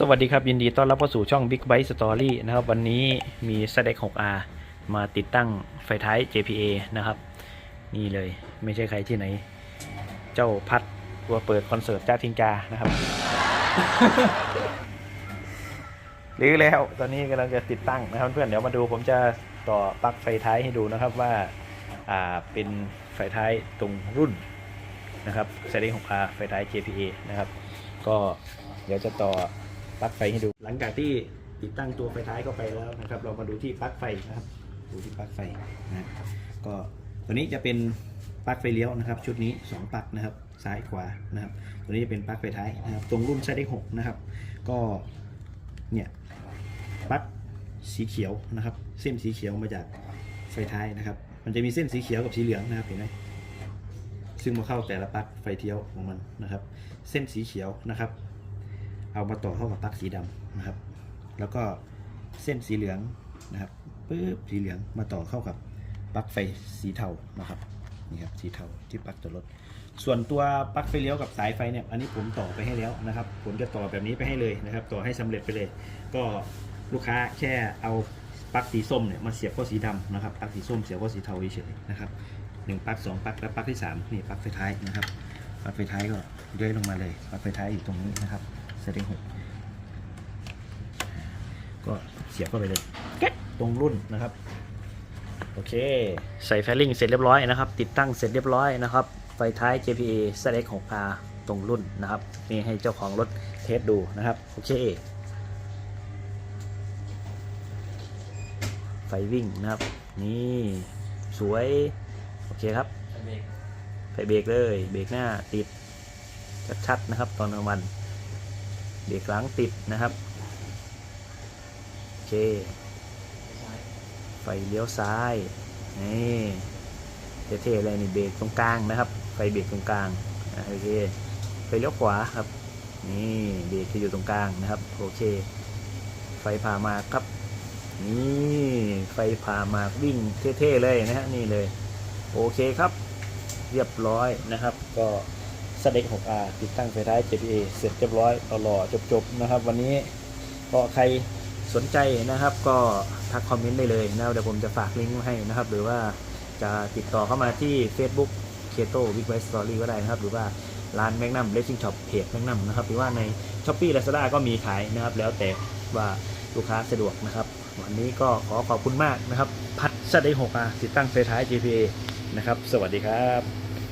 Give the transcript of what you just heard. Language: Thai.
สวัสดีครับ ยินดีต้อนรับเข้าสู่ช่อง Big Byte Story นะครับ วันนี้มี s d e x 6R มาติดตั้งไฟท้าย JPA นะครับ นี่เลยไม่ใช่ใครที่ไหน เจ้าพัดตัวเปิดคอนเสิร์ตจ้าทิงกานะครับหรือแล้วตอนนี้กำลังจะติดตั้งนะครับเพื่อนเดี๋ยวมาดูผมจะต่อปลั๊กไฟท้ายให้ดูนะครับว่าอ่าเป็นไฟท้ายตรงรุ่นนะครับ s d e x 6R ไฟท้าย JPA นะครับ ก็เดี๋ยวจะต่อ ปลั๊กไฟให้ดู หลังจากที่ติดตั้งตัวไฟท้ายเข้าไปแล้วนะครับ เรามาดูที่ปลั๊กไฟนะครับ ดูที่ปลั๊กไฟนะก็ตัวนี้จะเป็นปลั๊กไฟเลี้ยวนะครับ ชุดนี้ 2ปลั๊กนะครับซ้ายขวานะครับ ตัวนี้จะเป็นปลั๊กไฟท้ายนะครับ ตรงรุ่นไซด์หกนะครับ ก็เนี่ยปลั๊กสีเขียวนะครับ เส้นสีเขียวมาจากไฟท้ายนะครับ มันจะมีเส้นสีเขียวกับสีเหลืองนะครับเห็นไหมซึ่งมาเข้าแต่ละปลั๊กไฟเทียวของมันนะครับ เส้นสีเขียวนะครับ เอามาต่อเข้ากับปลั๊กสีดำนะครับ แล้วก็เส้นสีเหลืองนะครับปึ๊บสีเหลืองมาต่อเข้ากับปลั๊กไฟสีเทานะครับนี่ครับสีเทาที่ปลั๊กตัวรถ ส่วนตัวปลั๊กไฟเลี้ยวกับสายไฟเนี่ยอันนี้ผมต่อไปให้แล้วนะครับ ผมจะต่อแบบนี้ไปให้เลยนะครับ ต่อให้สำเร็จไปเลย ก็ลูกค้าแค่เอาปลั๊กสีส้มเนี่ยมาเสียบเข้าสีดำนะครับปลั๊กสีส้มเสียบเข้าสีเทาเฉยๆนะครับหนึ่งปลั๊กสองปลั๊กและปลั๊กที่สามนี่ปลั๊กไฟท้ายนะครับปลั๊กไฟท้ายก็เลื่อยลงมาเลยปลั๊กไฟท้ายอยู่ตรงนี้นะครับ เซตติ้งหกก็เสียบเข้าไปเลยแก๊ตรงรุ่นนะครับ โอเค ใส่แฟลิงเสร็จเรียบร้อยนะครับ ติดตั้งเสร็จเรียบร้อยนะครับ ไฟท้าย JPA s l e c 6R ตรงรุ่นนะครับ นี่ให้เจ้าของรถเทสดูนะครับ โอเค ไฟวิ่งนะครับ นี่สวย โอเคครับ ไฟเบรกเลย เบรกหน้าติดชัดๆนะครับ ตอนกลางวัน เบรกหลังติดนะครับโอเค ไฟเลี้ยวซ้ายนี่เท่ๆเลยนี่เบรกตรงกลางนะครับ ไฟเบรกตรงกลางโอเคไฟเลี้ยวขวาครับนี่เบรกจะอยู่ตรงกลางนะครับโอเค ไฟพามาครับนี่ไฟพามาวิ่งเท่ๆเลยนะฮะนี่เลย โอเคครับ เรียบร้อยนะครับ ก็ สเด็ก 6R ติดตั้งไฟท้าย JPA เสร็จเรียบร้อยหล่อจบๆนะครับ วันนี้ก็ใครสนใจนะครับ ก็ทักคอมเมนต์ได้เลยนะเดี๋ยวผมจะฝากลิงก์ไว้ให้นะครับ หรือว่าจะติดต่อเข้ามาที่ Facebook k e t o Big Bike Story ก็ได้นะครับ หรือว่าร้านแมกนัมเลสซิ่งช็อปเพจแมกนัมนะครับ หรือว่าใน s h อ p e e Lazada ก็มีขายนะครับ แล้วแต่ว่าลูกค้าสะดวกนะครับ วันนี้ก็ขอขอบคุณมากนะครับ พัดสเด็ก 6R ติดตั้งไฟท้าย JPA นะครับ สวัสดีครับ